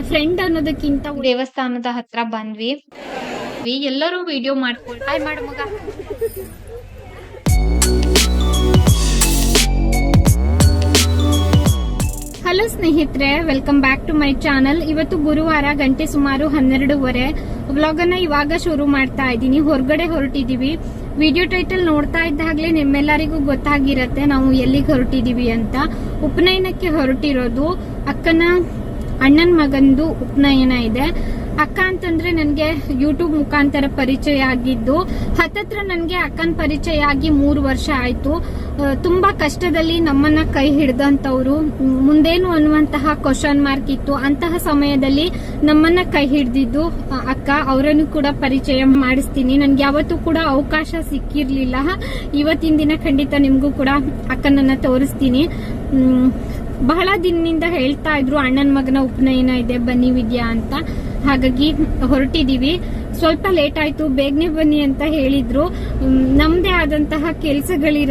Friend ಅನ್ನೋದಕ್ಕಿಂತ ದೇವಸ್ಥಾನದ ಹತ್ರ ಬಂದ್ವಿ. ಎಲ್ಲರೂ ವಿಡಿಯೋ ಮಾಡ್ಕೊಂಡು ಹಾಯ್ ಮಾಡು ಮಗ. ಹಲೋ ಸ್ನೇಹಿತರೆ welcome back to my channel ಇವತ್ತು ಗುರುವಾರ ಗಂಟೆ ಸುಮಾರು ಹನ್ನೆರಡೂವರೆ. ವ್ಲಾಗ್ ಅನ್ನ ಇವಾಗ ಶುರು ಮಾಡ್ತಾ ಇದ್ದೀನಿ. ಹೊರಗಡೆ ಹೊರಟಿದೀವಿ. ವಿಡಿಯೋ ಟೈಟಲ್ ನೋಡ್ತಾ ಇದ್ದಾಗಲೇ ನಿಮ್ಮೆಲ್ಲರಿಗೂ ಗೊತ್ತಾಗಿರತ್ತೆ. ನಾವು ಎಲ್ಲಿಗೆ ಹೊರಟಿದೀವಿ ಅಂತ. ಉಪನಯನಕ್ಕೆ ಹೊರಟಿರೋದು ಅಕ್ಕನ ಅಣ್ಣನ ಮಗಂದು ಉಪನಯನ ಇದೆ. ಅಕ್ಕ ಅಂತಂದ್ರೆ ನನ್ಗೆ ಯೂಟ್ಯೂಬ್ ಮುಖಾಂತರ ಪರಿಚಯ ಆಗಿದ್ದು, ಹತ್ತತ್ರ ನನ್ಗೆ ಅಕ್ಕನ ಪರಿಚಯ ಆಗಿ ಮೂರು ವರ್ಷ ಆಯ್ತು. ತುಂಬಾ ಕಷ್ಟದಲ್ಲಿ ನಮ್ಮನ್ನ ಕೈ ಹಿಡ್ದಂತವ್ರು. ಮುಂದೇನು ಅನ್ನುವಂತಹ ಕ್ವಶನ್ ಮಾರ್ಕ್ ಇತ್ತು. ಅಂತಹ ಸಮಯದಲ್ಲಿ ನಮ್ಮನ್ನ ಕೈ ಹಿಡ್ದಿದ್ದು ಅಕ್ಕ. ಅವರನ್ನು ಕೂಡ ಪರಿಚಯ ಮಾಡಿಸ್ತೀನಿ. ನನ್ಗೆ ಯಾವತ್ತೂ ಕೂಡ ಅವಕಾಶ ಸಿಕ್ಕಿರ್ಲಿಲ್ಲ. ಇವತ್ತಿನ ದಿನ ಖಂಡಿತ ನಿಮ್ಗೂ ಕೂಡ ಅಕ್ಕನನ್ನ ತೋರಿಸ್ತೀನಿ. ಬಹಳ ದಿನದಿಂದ ಹೇಳ್ತಾ ಇದ್ರು, ಅಣ್ಣನ ಮಗನ ಉಪನಯನ ಇದೆ, ಬನ್ನಿ ವಿದ್ಯಾ ಅಂತ. ಹಾಗಾಗಿ ಹೊರಟಿದೀವಿ. ಸ್ವಲ್ಪ ಲೇಟ್ ಆಯ್ತು, ಬೇಗನೆ ಬನ್ನಿ ಅಂತ ಹೇಳಿದ್ರು. ನಮ್ದೇ ಆದಂತಹ ಕೆಲಸಗಳಿರ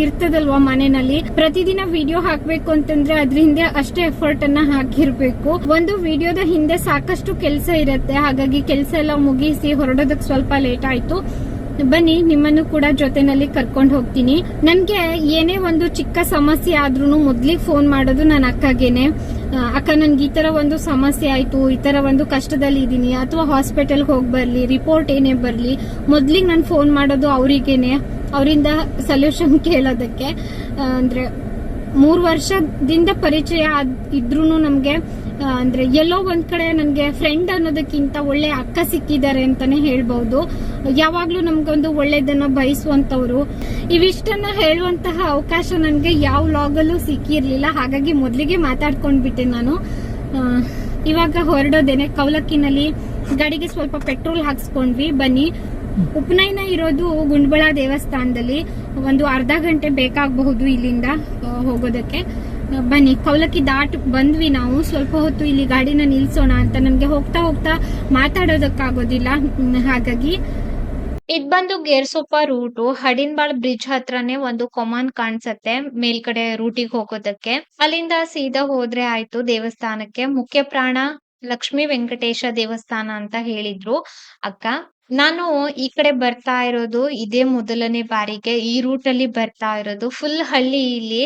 ಇರ್ತದಲ್ವಾ ಮನೆಯಲ್ಲಿ. ಪ್ರತಿದಿನ ವಿಡಿಯೋ ಹಾಕ್ಬೇಕು ಅಂತಂದ್ರೆ ಅದ್ರ ಹಿಂದೆ ಅಷ್ಟೇ ಎಫರ್ಟ್ ಅನ್ನ ಹಾಕಿರ್ಬೇಕು. ಒಂದು ವಿಡಿಯೋದ ಹಿಂದೆ ಸಾಕಷ್ಟು ಕೆಲಸ ಇರತ್ತೆ. ಹಾಗಾಗಿ ಕೆಲಸ ಎಲ್ಲ ಮುಗಿಸಿ ಹೊರಡೋದಕ್ಕೆ ಸ್ವಲ್ಪ ಲೇಟ್ ಆಯ್ತು. ಬನ್ನಿ, ನಿಮ್ಮನ್ನು ಕೂಡ ಜೊತೆನಲ್ಲಿ ಕರ್ಕೊಂಡು ಹೋಗ್ತೀನಿ. ನನ್ಗೆ ಏನೇ ಒಂದು ಚಿಕ್ಕ ಸಮಸ್ಯೆ ಆದ್ರೂ ಮೊದ್ಲಿಗೆ ಫೋನ್ ಮಾಡೋದು ನನ್ನ ಅಕ್ಕಗೇನೆ. ಅಕ್ಕ ನನ್ಗೆ ಈ ತರ ಒಂದು ಸಮಸ್ಯೆ ಆಯ್ತು, ಈ ತರ ಒಂದು ಕಷ್ಟದಲ್ಲಿ ಇದ್ದೀನಿ. ಅಥವಾ ಹಾಸ್ಪಿಟಲ್ ಹೋಗಿ ಬರ್ಲಿ ರಿಪೋರ್ಟ್ ಏನೇ ಬರ್ಲಿ, ಮೊದ್ಲಿಗೆ ನಾನು ಫೋನ್ ಮಾಡೋದು ಅವರಿಗೇನೆ. ಅವರಿಂದ ಸೊಲ್ಯೂಷನ್ ಕೇಳೋದಕ್ಕೆ. ಅಂದ್ರೆ ಮೂರ್ ವರ್ಷದಿಂದ ಪರಿಚಯ ಇದ್ರೂ ನಮ್ಗೆ ಅಂದ್ರೆ ಎಲ್ಲೋ ಒಂದ್ ಕಡೆ ನನ್ಗೆ ಫ್ರೆಂಡ್ ಅನ್ನೋದಕ್ಕಿಂತ ಒಳ್ಳೆ ಅಕ್ಕ ಸಿಕ್ಕಿದ್ದಾರೆ ಅಂತಾನೆ ಹೇಳ್ಬಹುದು ಯಾವಾಗ್ಲೂ ನಮ್ಗೊಂದು ಒಳ್ಳೇದನ್ನ ಬಯಸುವಂತವ್ರು. ಇವಿಷ್ಟನ್ನ ಹೇಳುವಂತಹ ಅವಕಾಶ ನನ್ಗೆ ಯಾವ ಲಾಗಲ್ಲೂ ಸಿಕ್ಕಿರ್ಲಿಲ್ಲ. ಹಾಗಾಗಿ ಮೊದ್ಲಿಗೆ ಮಾತಾಡ್ಕೊಂಡ್ಬಿಟ್ಟೆ ನಾನು. ಇವಾಗ ಹೊರಡೋದೇನೆ. ಕೌಲಕ್ಕಿನಲ್ಲಿ ಗಾಡಿಗೆ ಸ್ವಲ್ಪ ಪೆಟ್ರೋಲ್ ಹಾಕ್ಸ್ಕೊಂಡ್ವಿ. ಬನ್ನಿ. ಉಪನಯನ ಇರೋದು ಗುಂಡ್ಬಳ ದೇವಸ್ಥಾನದಲ್ಲಿ. ಒಂದು ಅರ್ಧ ಗಂಟೆ ಬೇಕಾಗಬಹುದು ಇಲ್ಲಿಂದ ಹೋಗೋದಕ್ಕೆ. ಬನ್ನಿ, ಕೌಲಕ್ಕಿ ದಾಟ್ ಬಂದ್ವಿ ನಾವು. ಸ್ವಲ್ಪ ಹೊತ್ತು ಇಲ್ಲಿ ಗಾಡಿನ ನಿಲ್ಸೋಣ ಅಂತ ನಮ್ಗೆ ಹೋಗ್ತಾ ಹೋಗ್ತಾ ಮಾತಾಡೋದಕ್ಕಾಗೋದಿಲ್ಲ. ಹಾಗಾಗಿ. ಇದ್ ಬಂದು ಗೇರ್ಸೊಪ್ಪ ರೂಟು. ಹಡಿನ್ಬಾಳ್ ಬ್ರಿಡ್ಜ್ ಹತ್ರನೇ ಒಂದು ಕೊಮಾನ್ ಕಾಣ್ಸತ್ತೆ ಮೇಲ್ಗಡೆ ರೂಟಿಗೆ ಹೋಗೋದಕ್ಕೆ. ಅಲ್ಲಿಂದ ಸೀದಾ ಹೋದ್ರೆ ಆಯ್ತು ದೇವಸ್ಥಾನಕ್ಕೆ. ಮುಖ್ಯ ಪ್ರಾಣ ಲಕ್ಷ್ಮೀ ವೆಂಕಟೇಶ ದೇವಸ್ಥಾನ ಅಂತ ಹೇಳಿದ್ರು ಅಕ್ಕ. ನಾನು ಈ ಕಡೆ ಬರ್ತಾ ಇರೋದು ಇದೇ ಮೊದಲನೇ ಬಾರಿಗೆ, ಈ ರೂಟ್ ಅಲ್ಲಿ ಬರ್ತಾ ಇರೋದು. ಫುಲ್ ಹಳ್ಳಿ ಇಲ್ಲಿ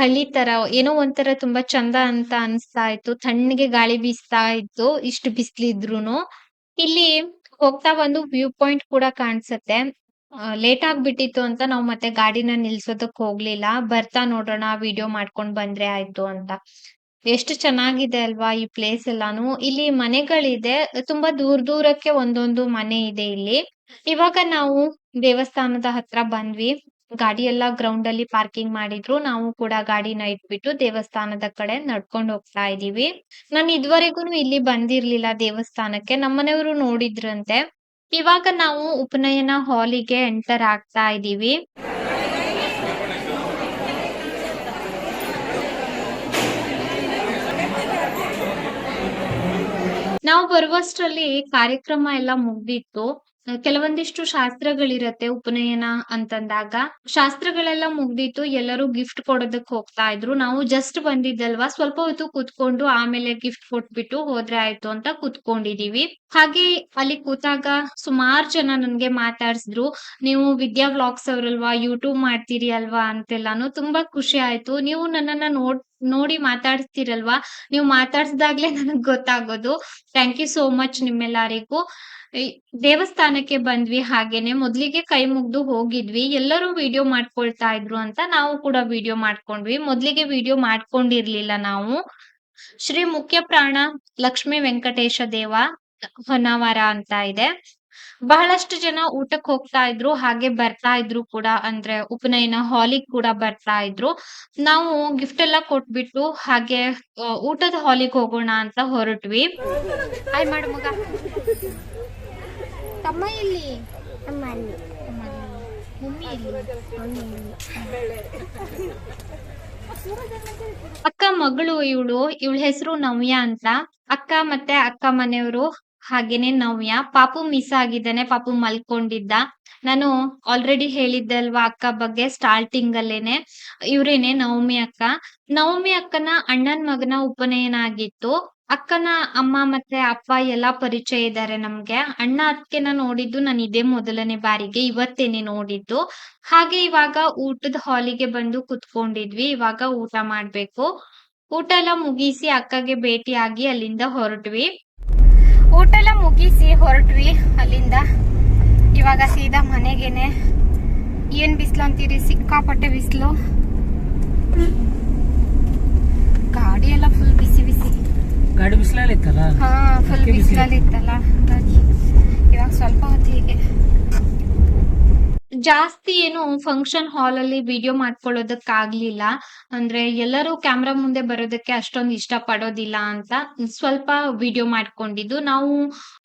ಹಳ್ಳಿ ತರ, ಏನೋ ಒಂಥರ ತುಂಬಾ ಚಂದ ಅಂತ ಅನ್ಸ್ತಾ ಇತ್ತು. ತಣ್ಣಗೆ ಗಾಳಿ ಬೀಸ್ತಾ ಇತ್ತು, ಇಷ್ಟು ಬಿಸ್ಲಿದ್ರುನು. ಇಲ್ಲಿ ಹೋಗ್ತಾ ಒಂದು ವ್ಯೂ ಪಾಯಿಂಟ್ ಕೂಡ ಕಾಣಿಸುತ್ತೆ. ಲೇಟ್ ಆಗ್ಬಿಟ್ಟಿತ್ತು ಅಂತ ನಾವು ಮತ್ತೆ ಗಾಡಿನ ನಿಲ್ಸೋದಕ್ ಹೋಗ್ಲಿಲ್ಲ. ಬರ್ತಾ ನೋಡೋಣ ವಿಡಿಯೋ ಮಾಡ್ಕೊಂಡ್ ಬಂದ್ರೆ ಆಯ್ತು ಅಂತ. ಎಷ್ಟು ಚೆನ್ನಾಗಿದೆ ಅಲ್ವಾ ಈ ಪ್ಲೇಸ್ ಎಲ್ಲಾನು? ಇಲ್ಲಿ ಮನೆಗಳಿದೆ, ತುಂಬಾ ದೂರ ದೂರಕ್ಕೆ ಒಂದೊಂದು ಮನೆ ಇದೆ ಇಲ್ಲಿ. ಇವಾಗ ನಾವು ದೇವಸ್ಥಾನದ ಹತ್ರ ಬಂದ್ವಿ. ಗಾಡಿ ಎಲ್ಲ ಗ್ರೌಂಡ್ ಅಲ್ಲಿ ಪಾರ್ಕಿಂಗ್ ಮಾಡಿದ್ರು. ನಾವು ಕೂಡ ಗಾಡಿನ ಇಟ್ಬಿಟ್ಟು ದೇವಸ್ಥಾನದ ಕಡೆ ನಡ್ಕೊಂಡು ಹೋಗ್ತಾ ಇದೀವಿ. ನಾನು ಇದುವರೆಗೂ ಇಲ್ಲಿ ಬಂದಿರ್ಲಿಲ್ಲ ದೇವಸ್ಥಾನಕ್ಕೆ. ನಮ್ಮನೆಯವರು ನೋಡಿದ್ರಂತೆ. ಇವಾಗ ನಾವು ಉಪನಯನ ಹಾಲಿಗೆ ಎಂಟರ್ ಆಗ್ತಾ ಇದೀವಿ. ನಾವು ಬರುವಷ್ಟರಲ್ಲಿ ಕಾರ್ಯಕ್ರಮ ಎಲ್ಲ ಮುಗ್ದಿತ್ತು. ಕೆಲವೊಂದಿಷ್ಟು ಶಾಸ್ತ್ರಗಳಿರತ್ತೆ, ಉಪನಯನ ಅಂತಂದಾಗ. ಶಾಸ್ತ್ರಗಳೆಲ್ಲ ಮುಗ್ದಿತ್ತು, ಎಲ್ಲರೂ ಗಿಫ್ಟ್ ಕೊಡೋದಕ್ ಹೋಗ್ತಾ ಇದ್ರು. ನಾವು ಜಸ್ಟ್ ಬಂದಿದ್ದಲ್ವಾ? ಸ್ವಲ್ಪ ಹೊತ್ತು ಕೂತ್ಕೊಂಡು ಆಮೇಲೆ ಗಿಫ್ಟ್ ಕೊಟ್ಬಿಟ್ಟು ಹೋದ್ರೆ ಆಯ್ತು ಅಂತ ಕೂತ್ಕೊಂಡಿದೀವಿ. ಹಾಗೆ ಅಲ್ಲಿ ಕೂತಾಗ ಸುಮಾರು ಜನ ನನ್ಗೆ ಮಾತಾಡ್ಸಿದ್ರು. ನೀವು ವಿದ್ಯಾ ವ್ಲಾಗ್ಸ್ ಅವರಲ್ವಾ? ಯೂಟ್ಯೂಬ್ ಮಾಡ್ತೀರಿ ಅಲ್ವಾ? ಅಂತೆಲ್ಲಾನು ತುಂಬಾ ಖುಷಿ ಆಯ್ತು. ನೀವು ನನ್ನನ್ನ ನೋಡ್ ನೋಡಿ ಮಾತಾಡ್ತಿರಲ್ವಾ ನೀವು ಮಾತಾಡ್ಸ್ದಾಗ್ಲೇ ನನಗ್ ಗೊತ್ತಾಗೋದು. ಥ್ಯಾಂಕ್ ಯು ಸೋ ಮಚ್ ನಿಮ್ಮೆಲ್ಲರಿಗೂ. ದೇವಸ್ಥಾನಕ್ಕೆ ಬಂದ್ವಿ ಹಾಗೇನೆ, ಮೊದ್ಲಿಗೆ ಕೈ ಮುಗ್ದು ಹೋಗಿದ್ವಿ. ಎಲ್ಲರೂ ವಿಡಿಯೋ ಮಾಡ್ಕೊಳ್ತಾ ಇದ್ರು ಅಂತ ನಾವು ಕೂಡ ವಿಡಿಯೋ ಮಾಡ್ಕೊಂಡ್ವಿ. ಮೊದ್ಲಿಗೆ ವಿಡಿಯೋ ಮಾಡ್ಕೊಂಡಿರ್ಲಿಲ್ಲ ನಾವು. ಶ್ರೀ ಮುಖ್ಯ ಪ್ರಾಣ ಲಕ್ಷ್ಮೀ ವೆಂಕಟೇಶ ದೇವ ಹೊನ್ನಾವರ ಅಂತ ಇದೆ. ಬಹಳಷ್ಟು ಜನ ಊಟಕ್ಕೆ ಹೋಗ್ತಾ ಇದ್ರು ಹಾಗೆ ಬರ್ತಾ ಇದ್ರು ಕೂಡ. ಅಂದ್ರೆ ಉಪನಯನ ಹಾಲಿಗೆ ಕೂಡ ಬರ್ತಾ ಇದ್ರು. ನಾವು ಗಿಫ್ಟ್ ಎಲ್ಲ ಕೊಟ್ಬಿಟ್ಟು ಹಾಗೆ ಆ, ಊಟದ ಹಾಲಿಗೆ ಹೋಗೋಣ ಅಂತ ಹೊರಟ್ವಿ. ಆಯ್ ಮಾಡು ಮಗ. ತಮ್ಮ ಮಮ್ಮಿ ಅಕ್ಕ ಮಗಳು ಇವಳು ಇವಳ ಹೆಸರು ನವ್ಯ ಅಂತ. ಅಕ್ಕ ಮತ್ತೆ ಅಕ್ಕ ಮನೆಯವರು ಹಾಗೇನೆ ನವ್ಯ, ಪಾಪು ಮಿಸ್ ಆಗಿದ್ದಾನೆ, ಪಾಪು ಮಲ್ಕೊಂಡಿದ್ದ. ನಾನು ಆಲ್ರೆಡಿ ಹೇಳಿದ್ದಲ್ವಾ ಅಕ್ಕ ಬಗ್ಗೆ ಸ್ಟಾರ್ಟಿಂಗ್ ಅಲ್ಲೇನೆ. ಇವ್ರೇನೆ ನವಮಿ ಅಕ್ಕ. ನವಮಿ ಅಕ್ಕನ ಅಣ್ಣನ್ ಮಗನ ಉಪನಯನ ಆಗಿತ್ತು ಅಕ್ಕನ ಅಮ್ಮ ಮತ್ತೆ ಅಪ್ಪ ಎಲ್ಲಾ ಪರಿಚಯ ಇದ್ದಾರೆ ನಮ್ಗೆ. ಅಣ್ಣ ಅತ್ತಿಗೆನ ನೋಡಿದ್ದು ನಾನು ಇದೇ ಮೊದಲನೇ ಬಾರಿಗೆ, ಇವತ್ತೇನೆ ನೋಡಿದ್ದು. ಹಾಗೆ ಇವಾಗ ಊಟದ ಹಾಲಿಗೆ ಬಂದು ಕುತ್ಕೊಂಡಿದ್ವಿ. ಇವಾಗ ಊಟ ಮಾಡ್ಬೇಕು. ಊಟ ಎಲ್ಲ ಮುಗಿಸಿ ಅಕ್ಕಗೆ ಭೇಟಿಯಾಗಿ ಅಲ್ಲಿಂದ ಹೊರಟ್ವಿ. ಊಟ ಎಲ್ಲ ಮುಗಿಸಿ ಹೊರಟ್ವಿ ಅಲ್ಲಿಂದ. ಇವಾಗ ಸೀದಾ ಮನೆಗೇನೆ. ಏನ್ ಬಿಸಿಲು ಅಂತೀರಿ? ಸಿಕ್ಕಾಪಟ್ಟೆ ಬಿಸಿಲು. ಗಾಡಿ ಎಲ್ಲ ಫುಲ್ ಬಿಸಿ ಬಿಸಿ. ಗಾಡಿ ಬಿಸಿಲಲ್ಲಿ ಇತ್ತಲ್ಲ? ಹಾ ಫುಲ್. ಬಿಸಿಲಲ್ಲಿ ಇತ್ತಲ್ಲ. ಹಾಗಾಗಿ ಇವಾಗ ಸ್ವಲ್ಪ ಹೊತ್ತಿಗೆ ಜಾಸ್ತಿ ಏನು ಫಂಕ್ಷನ್ ಹಾಲ್ ಅಲ್ಲಿ ವಿಡಿಯೋ ಮಾಡ್ಕೊಳ್ಳೋದಕ್ಕಾಗ್ಲಿಲ್ಲ. ಅಂದ್ರೆ ಎಲ್ಲರೂ ಕ್ಯಾಮ್ರಾ ಮುಂದೆ ಬರೋದಕ್ಕೆ ಅಷ್ಟೊಂದು ಇಷ್ಟ ಪಡೋದಿಲ್ಲ ಅಂತ ಸ್ವಲ್ಪ ವಿಡಿಯೋ ಮಾಡ್ಕೊಂಡಿದ್ದು. ನಾವು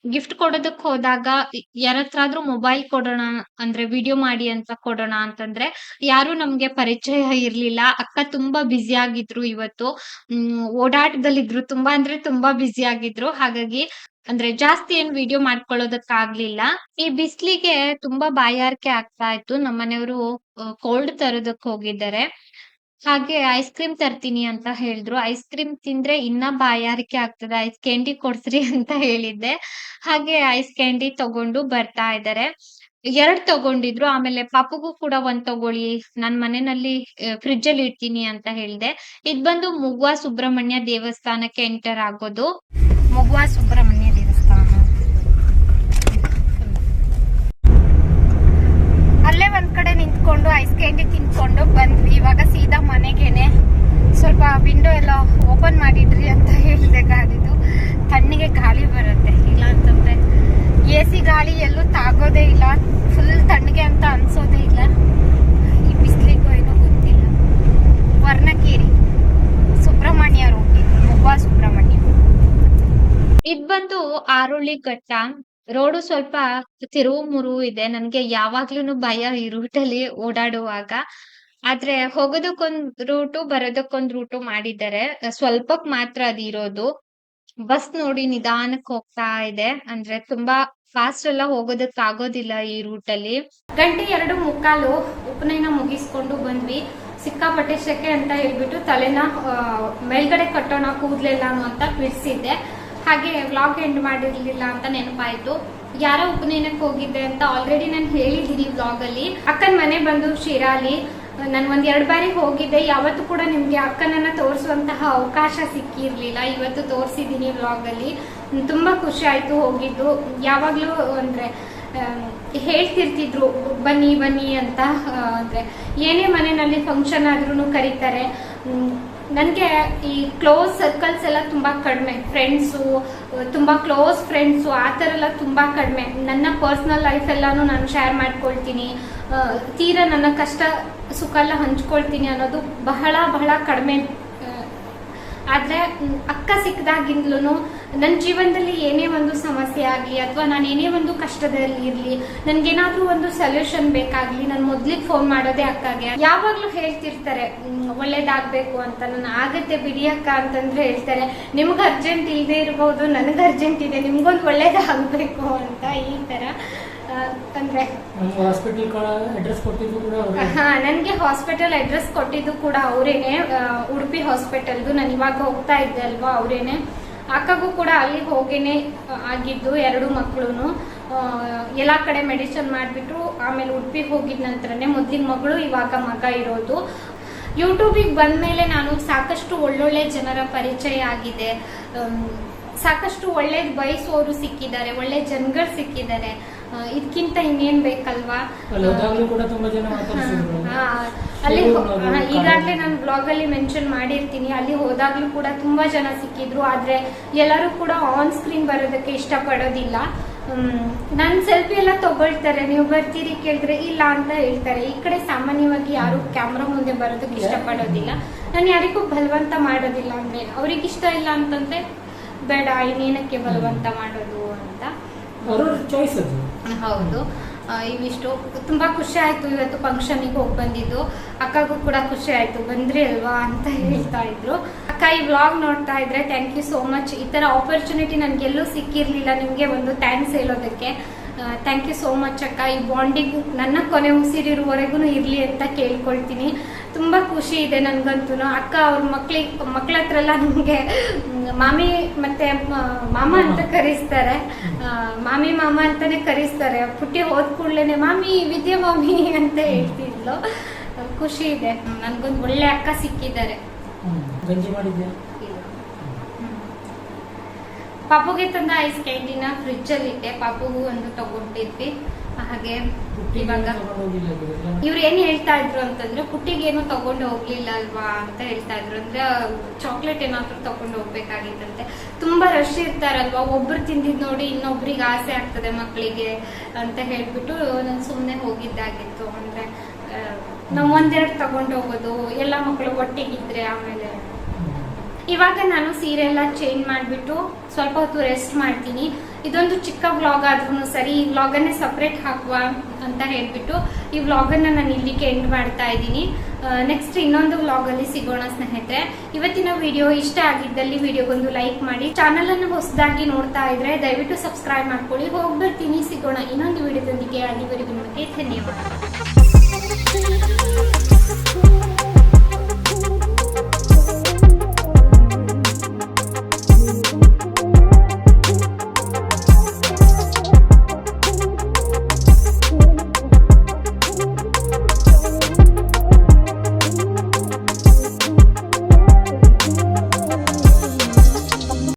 ಗಿಫ್ಟ್ ಕೊಡೋದಕ್ ಹೋದಾಗ ಯಾರತ್ರಾದ್ರೂ ಮೊಬೈಲ್ ಕೊಡೋಣ, ಅಂದ್ರೆ ವಿಡಿಯೋ ಮಾಡಿ ಅಂತ ಕೊಡೋಣ ಅಂತಂದ್ರೆ ಯಾರು ನಮ್ಗೆ ಪರಿಚಯ ಇರ್ಲಿಲ್ಲ. ಅಕ್ಕ ತುಂಬಾ ಬ್ಯುಸಿ ಆಗಿದ್ರು ಇವತ್ತು. ಓಡಾಟದಲ್ಲಿದ್ರು ತುಂಬಾ, ಅಂದ್ರೆ ತುಂಬಾ ಬ್ಯುಸಿ ಆಗಿದ್ರು. ಹಾಗಾಗಿ ಅಂದ್ರೆ ಜಾಸ್ತಿ ಏನ್ ವಿಡಿಯೋ ಮಾಡ್ಕೊಳ್ಳೋದಕ್ ಆಗ್ಲಿಲ್ಲ ಈ ಬಿಸ್ಲಿಗೆ ತುಂಬಾ ಬಾಯಾರಿಕೆ ಆಗ್ತಾ ಇತ್ತು. ನಮ್ಮನೆಯವರು ಕೋಲ್ಡ್ ತರೋದಕ್ ಹೋಗಿದ್ದಾರೆ. ಹಾಗೆ ಐಸ್ ಕ್ರೀಮ್ ತರ್ತೀನಿ ಅಂತ ಹೇಳಿದ್ರು. ಐಸ್ ಕ್ರೀಮ್ ತಿಂದ್ರೆ ಇನ್ನ ಬಾಯಾರಿಕೆ ಆಗ್ತದೆ. ಐಸ್ ಕ್ಯಾಂಡಿ ಕೊಡ್ಸ್ರಿ ಅಂತ ಹೇಳಿದ್ದೆ. ಹಾಗೆ ಐಸ್ ಕ್ಯಾಂಡಿ ತಗೊಂಡು ಬರ್ತಾ ಇದ್ದಾರೆ. ಎರಡ್ ತಗೊಂಡಿದ್ರು. ಆಮೇಲೆ ಪಾಪುಗೂ ಕೂಡ ಒಂದ್ ತಗೊಳ್ಳಿ. ನನ್ ಮನೆಯಲ್ಲಿ ಫ್ರಿಜ್ ಅಲ್ಲಿ ಇಡ್ತೀನಿ ಅಂತ ಹೇಳಿದೆ. ಇದ್ ಬಂದು ಮುಗ್ವಾ ಸುಬ್ರಹ್ಮಣ್ಯ ದೇವಸ್ಥಾನಕ್ಕೆ ಎಂಟರ್ ಆಗೋದು. ಮುಗ್ವಾ ಸುಬ್ರಹ್ಮಣ್ಯ ದೇವಸ್ಥಾನ ಅಲ್ಲೇ ಒಂದ್ ಕಡೆ ನಿಂತ್ಕೊಂಡು ಐಸ್ ಕ್ಯಾಂಡಿ ತಿನ್ಕೊಂಡು ಬಂದ್ವಿ. ಇವಾಗ ಸೀದಾ ಮನೆಗೇನೆ. ಸ್ವಲ್ಪ ವಿಂಡೋ ಎಲ್ಲ ಓಪನ್ ಮಾಡಿಡ್ರಿ ಅಂತ ಹೇಳಿದೆ ಗಾಡಿದು. ತಣ್ಣಿಗೆ ಗಾಳಿ ಬರುತ್ತೆ. ಇಲ್ಲ ಅಂತಂದ್ರೆ ಎ ಸಿ ಗಾಳಿ ಎಲ್ಲೂ ತಾಗೋದೇ ಇಲ್ಲ. ಫುಲ್ ತಣ್ಣಗೆ ಅಂತ ಅನ್ಸೋದೇ ಇಲ್ಲ. ಈ ಬಿಸಿಲಿಗೂ ಏನೋ ಗೊತ್ತಿಲ್ಲ. ವರ್ಣಕೇರಿ. ಸುಬ್ರಹ್ಮಣ್ಯ ರೋಡ್. ಮುವ್ವಾ ಸುಬ್ರಹ್ಮಣ್ಯ. ಇದ್ ಬಂದು ಆರುಳ್ಳಿ ಘಟ್ಟ. ರೋಡು ಸ್ವಲ್ಪ ತಿರುವು ಮುರುವು ಇದೆ. ನನ್ಗೆ ಯಾವಾಗ್ಲೂನು ಭಯ ಈ ರೂಟಲ್ಲಿ ಓಡಾಡುವಾಗ. ಆದ್ರೆ ಹೋಗೋದಕ್ಕೊಂದ್ ರೂಟು, ಬರೋದಕ್ಕೊಂದ್ ರೂಟು ಮಾಡಿದ್ದಾರೆ. ಸ್ವಲ್ಪಕ್ ಮಾತ್ರ ಅದಿರೋದು. ಬಸ್ ನೋಡಿ ನಿಧಾನಕ್ಕೆ ಹೋಗ್ತಾ ಇದೆ. ಅಂದ್ರೆ ತುಂಬಾ ಫಾಸ್ಟ್ ಎಲ್ಲ ಹೋಗೋದಕ್ ಆಗೋದಿಲ್ಲ ಈ ರೂಟಲ್ಲಿ. ಗಂಟೆ ಎರಡು ಮುಕ್ಕಾಲು ಉಪನಯನ ಮುಗಿಸ್ಕೊಂಡು ಬಂದ್ವಿ. ಸಿಕ್ಕಾಪಟ್ಟೆ ಶೆಕೆ ಅಂತ ಹೇಳ್ಬಿಟ್ಟು ತಲೆನ ಮೇಲ್ಗಡೆ ಕಟ್ಟೋಣ, ಕೂದ್ಲೆಲ್ಲಾನು ಅಂತ ಬಿಡಿಸಿದ್ದೆ. ಹಾಗೆ ವ್ಲಾಗ್ ಎಂಡ್ ಮಾಡಿರ್ಲಿಲ್ಲ ಅಂತ ನೆನಪಾಯ್ತು. ಯಾರ ಉಪನಯನಕ್ಕೆ ಹೋಗಿದ್ದೆ ಅಂತ ಆಲ್ರೆಡಿ ನಾನು ಹೇಳಿದ್ದೀನಿ ವ್ಲಾಗ್ ಅಲ್ಲಿ. ಅಕ್ಕನ ಮನೆ ಬಂದು ಶಿರಾಲಿ. ನಾನು ಒಂದ್ ಎರಡ್ ಬಾರಿ ಹೋಗಿದ್ದೆ. ಯಾವತ್ತೂ ಕೂಡ ನಿಮ್ಗೆ ಅಕ್ಕನನ್ನ ತೋರಿಸುವಂತಹ ಅವಕಾಶ ಸಿಕ್ಕಿರ್ಲಿಲ್ಲ. ಇವತ್ತು ತೋರಿಸಿದೀನಿ ವ್ಲಾಗ್ ಅಲ್ಲಿ. ಹ್ಮ್, ತುಂಬಾ ಖುಷಿ ಆಯ್ತು ಹೋಗಿದ್ದು. ಯಾವಾಗ್ಲೂ ಅಂದ್ರೆ ಹೇಳ್ತಿರ್ತಿದ್ರು ಬನ್ನಿ ಬನ್ನಿ ಅಂತ ಅಂದ್ರೆ ಏನೇ ಮನೆಯಲ್ಲಿ ಫಂಕ್ಷನ್ ಆದ್ರೂ ಕರೀತಾರೆ. ನನ್ಗೆ ಈ ಕ್ಲೋಸ್ ಸರ್ಕಲ್ಸ್ ಎಲ್ಲ ತುಂಬಾ ಕಡಿಮೆ. ಫ್ರೆಂಡ್ಸು ತುಂಬಾ ಕ್ಲೋಸ್ ಫ್ರೆಂಡ್ಸು ಆ ಥರ ಎಲ್ಲ ತುಂಬಾ ಕಡಿಮೆ. ನನ್ನ ಪರ್ಸನಲ್ ಲೈಫ್ ಎಲ್ಲಾನು ನಾನು ಶೇರ್ ಮಾಡ್ಕೊಳ್ತೀನಿ. ತೀರಾ ನನ್ನ ಕಷ್ಟ, ಸುಖ ಎಲ್ಲ ಹಂಚ್ಕೊಳ್ತೀನಿ ಅನ್ನೋದು ಬಹಳ ಬಹಳ ಕಡಿಮೆ. ಆದ್ರೆ ಅಕ್ಕ ಸಿಕ್ಕದಾಗಿಂದ್ಲೂ ನನ್ನ ಜೀವನದಲ್ಲಿ ಏನೇ ಒಂದು ಸಮಸ್ಯೆ ಆಗಲಿ, ಅಥವಾ ನಾನು ಏನೇ ಒಂದು ಕಷ್ಟದಲ್ಲಿ ಇರಲಿ, ನನ್ಗೇನಾದ್ರೂ ಒಂದು ಸೊಲ್ಯೂಷನ್ ಬೇಕಾಗ್ಲಿ, ನಾನು ಮೊದ್ಲಿಗೆ ಫೋನ್ ಮಾಡೋದೇ ಅಕ್ಕಗೆ. ಯಾವಾಗ್ಲೂ ಹೇಳ್ತಿರ್ತಾರೆ ಒಳ್ಳೇದಾಗ್ಬೇಕು ಅಂತ, ನಾನು ಆಗತ್ತೆ ಬಿಡಿ ಅಕ್ಕ ಅಂತಂದ್ರೆ ಹೇಳ್ತಾರೆ. ನಿಮ್ಗೆ ಅರ್ಜೆಂಟ್ ಇಲ್ಲದೆ ಇರ್ಬೋದು, ನನಗೆ ಅರ್ಜೆಂಟ್ ಇದೆ, ನಿಮ್ಗೊಂದು ಒಳ್ಳೇದಾಗಬೇಕು ಅಂತ ಈ ತರ. ಅಂದ್ರೆ ಹಾಸ್ಪಿಟಲ್ ಅಡ್ರೆಸ್ ಕೊಟ್ಟಿದ್ದು ಕೂಡ. ಹಾ ನನ್ಗೆ ಹಾಸ್ಪಿಟಲ್ ಅಡ್ರೆಸ್ ಕೊಟ್ಟಿದ್ದು ಕೂಡ ಅವರೇನೆ. ಉಡುಪಿ ಹಾಸ್ಪಿಟಲ್ದು ನಾನು ಇವಾಗ ಹೋಗ್ತಾ ಇದ್ದೆ ಅಲ್ವಾ ಅವರೇನೆ. ಅಕ್ಕಗೂ ಕೂಡ ಅಲ್ಲಿ ಹೋಗೇನೆ ಆಗಿದ್ದು ಎರಡು ಮಕ್ಕಳು ಎಲ್ಲ ಕಡೆ ಮೆಡಿಸನ್ ಮಾಡಿಬಿಟ್ಟು ಆಮೇಲೆ ಉಡುಪಿಗೆ ಹೋಗಿದ ನಂತರನೇ ಮೊದಲಿನ ಮಗಳು ಇವಾಗ ಮಗ ಇರೋದು. ಯೂಟ್ಯೂಬಿಗೆ ಬಂದಮೇಲೆ ನಾನು ಸಾಕಷ್ಟು ಒಳ್ಳೊಳ್ಳೆ ಜನರ ಪರಿಚಯ ಆಗಿದೆ. ಸಾಕಷ್ಟು ಒಳ್ಳೆ ಬಯಸೋರು ಸಿಕ್ಕಿದ್ದಾರೆ ಒಳ್ಳೆ ಜನಗಳು ಸಿಕ್ಕಿದ್ದಾರೆ. ಇದಕ್ಕಿಂತ ಇನ್ನೇನ್ ಬೇಕಲ್ವಾ? ಅಲ್ಲಿ ಈಗಾಗ್ಲೇ. ನಾನು ಬ್ಲಾಗ್ ಅಲ್ಲಿ ಮೆನ್ಷನ್ ಮಾಡಿರ್ತೀನಿ. ಅಲ್ಲಿ ಹೋದಾಗ್ಲೂ ಕೂಡ ತುಂಬಾ ಜನ ಸಿಕ್ಕಿದ್ರು. ಆದ್ರೆ ಎಲ್ಲರೂ ಕೂಡ ಆನ್ ಸ್ಕ್ರೀನ್ ಬರೋದಕ್ಕೆ ಇಷ್ಟಪಡೋದಿಲ್ಲ. ನನ್ ಸೆಲ್ಫಿ ಎಲ್ಲ ತಗೊಳ್ತಾರೆ. ನೀವು ಬರ್ತೀರಿ ಕೇಳಿದ್ರೆ ಇಲ್ಲ ಅಂತ ಹೇಳ್ತಾರೆ. ಈ ಕಡೆ ಸಾಮಾನ್ಯವಾಗಿ ಯಾರು ಕ್ಯಾಮ್ರಾ ಮುಂದೆ ಬರೋದಕ್ಕೆ ಇಷ್ಟಪಡೋದಿಲ್ಲ. ನಾನು ಯಾರಿಗೂ ಬಲವಂತ ಮಾಡೋದಿಲ್ಲ ಅಂದ್ರೆ ಅವ್ರಿಗೆ ಇಷ್ಟ ಇಲ್ಲ ಅಂತಂದ್ರೆ ಬೇಡ ಇನ್ನೇನಕ್ಕೆ ಬಲವಂತ ಮಾಡೋದು ಅಂತ. ಅವ್ರವ್ರ ಚಾಯ್ಸ್ ಅದು. ಹೌದು. ಇವಿಷ್ಟು ತುಂಬಾ ಖುಷಿ ಆಯ್ತು ಇವತ್ತು ಫಂಕ್ಷನಿಗೆ ಹೋಗಿ ಬಂದಿದ್ದು. ಅಕ್ಕಗೂ ಕೂಡ ಖುಷಿ ಆಯ್ತು. ಬಂದ್ರಿ ಅಲ್ವಾ ಅಂತ ಹೇಳ್ತಾ ಇದ್ರು. ಅಕ್ಕ, ಈ ವ್ಲಾಗ್ ನೋಡ್ತಾ ಇದ್ರೆ ಥ್ಯಾಂಕ್ ಯು ಸೋ ಮಚ್ ಈ ತರ ಆಪರ್ಚುನಿಟಿ ನನಗೆಲ್ಲೂ ಸಿಕ್ಕಿರ್ಲಿಲ್ಲ. ನಿಮಗೆ ಒಂದು ಥ್ಯಾಂಕ್ಸ್ ಹೇಳೋದಕ್ಕೆ. ಥ್ಯಾಂಕ್ ಯು ಸೋ ಮಚ್ ಅಕ್ಕ. ಈ ಬಾಂಡಿಂಗ್ ನನ್ನ ಕೊನೆ ಉಸಿರಿರುವವರೆಗೂ ಇರಲಿ ಅಂತ ಕೇಳ್ಕೊಳ್ತೀನಿ. ತುಂಬ ಖುಷಿ ಇದೆ ನನಗಂತೂ. ಅಕ್ಕ, ಅವ್ರ ಮಕ್ಳಿಗೆ ಮಕ್ಳ ಹತ್ರ ಎಲ್ಲ ನಮಗೆ ಮಾಮಿ ಮತ್ತೆ ಮಾಮ ಅಂತ ಕರೆಸ್ತಾರೆ. ಮಾಮಿ ಮಾಮ ಅಂತಾನೆ ಕರೆಸ್ತಾರೆ. ಪುಟ್ಟಿ ಹೋದ್ ಕೂಡ್ಲೇನೆ ಮಾಮಿ ವಿದ್ಯಾ ಮಾಮಿ ಅಂತ ಹೇಳ್ತಿದ್ಲು. ಖುಷಿ ಇದೆ. ನನ್ಗೊಂದು ಒಳ್ಳೆ ಅಕ್ಕ ಸಿಕ್ಕಿದ್ದಾರೆ. ಪಾಪುಗೆ ತಂದ ಐಸ್ ಕ್ಯಾಂಡಿನ ಫ್ರಿಜ್ ಅಲ್ಲಿ ಇಟ್ಟೆ ಪಾಪುಗೂ ಒಂದು ತಗೊಂಡಿದ್ವಿ. ಹಾಗೆ ಇವಾಗ ಇವ್ರು ಏನ್ ಹೇಳ್ತಾ ಇದ್ರು ಅಂತಂದ್ರೆ ಪುಟ್ಟಿಗೇನು ತಗೊಂಡು ಹೋಗ್ಲಿಲ್ಲ ಅಲ್ವಾ ಅಂತ ಹೇಳ್ತಾ ಇದ್ರು. ಅಂದ್ರೆ ಚಾಕ್ಲೇಟ್ ಏನಾದ್ರು ತಗೊಂಡು ಹೋಗ್ಬೇಕಾಗಿತ್ತಂತೆ. ತುಂಬಾ ರಶ್ ಇರ್ತಾರಲ್ವಾ? ಒಬ್ರು ತಿಂದಿದ್ ನೋಡಿ ಇನ್ನೊಬ್ರಿಗೆ ಆಸೆ ಆಗ್ತದೆ ಮಕ್ಕಳಿಗೆ ಅಂತ ಹೇಳ್ಬಿಟ್ಟು ನಾನು ಸುಮ್ನೆ ಹೋಗಿದ್ದಾಗಿತ್ತು. ಅಂದ್ರೆ ನಾವು ನಾವ್ ಒಂದೆರಡು ತಗೊಂಡು ಹೋಗೋದು ಎಲ್ಲ ಮಕ್ಕಳು ಒಟ್ಟಿಗಿದ್ರೆ ಆಮೇಲೆ. ಇವಾಗ ನಾನು ಸೀರೆ ಎಲ್ಲ ಚೇಂಜ್ ಮಾಡಿಬಿಟ್ಟು ಸ್ವಲ್ಪ ಹೊತ್ತು ರೆಸ್ಟ್ ಮಾಡ್ತೀನಿ. ಇದೊಂದು ಚಿಕ್ಕ ವ್ಲಾಗ್ ಆದ್ರೂ ಸರಿ, ಈ ವ್ಲಾಗನ್ನೇ ಸಪ್ರೇಟ್ ಹಾಕುವ ಅಂತ ಹೇಳ್ಬಿಟ್ಟು ಈ ವ್ಲಾಗನ್ನು ನಾನು ಇಲ್ಲಿಗೆ ಎಂಡ್ ಮಾಡ್ತಾ ಇದ್ದೀನಿ. ನೆಕ್ಸ್ಟ್ ಇನ್ನೊಂದು ವ್ಲಾಗಲ್ಲಿ ಸಿಗೋಣ ಸ್ನೇಹಿತರೆ. ಇವತ್ತಿನ ವಿಡಿಯೋ ಇಷ್ಟ ಆಗಿದ್ದಲ್ಲಿ ವಿಡಿಯೋಗೊಂದು ಲೈಕ್ ಮಾಡಿ. ಚಾನಲ್ ಅನ್ನು ಹೊಸದಾಗಿ ನೋಡ್ತಾ ಇದ್ರೆ ದಯವಿಟ್ಟು ಸಬ್ಸ್ಕ್ರೈಬ್ ಮಾಡ್ಕೊಳ್ಳಿ. ಹೋಗ್ಬರ್ತೀನಿ. ಸಿಗೋಣ ಇನ್ನೊಂದು ವಿಡಿಯೋದೊಂದಿಗೆ ಅಲ್ಲಿವರೆಗೂ ನಿಮಗೆ ಧನ್ಯವಾದ.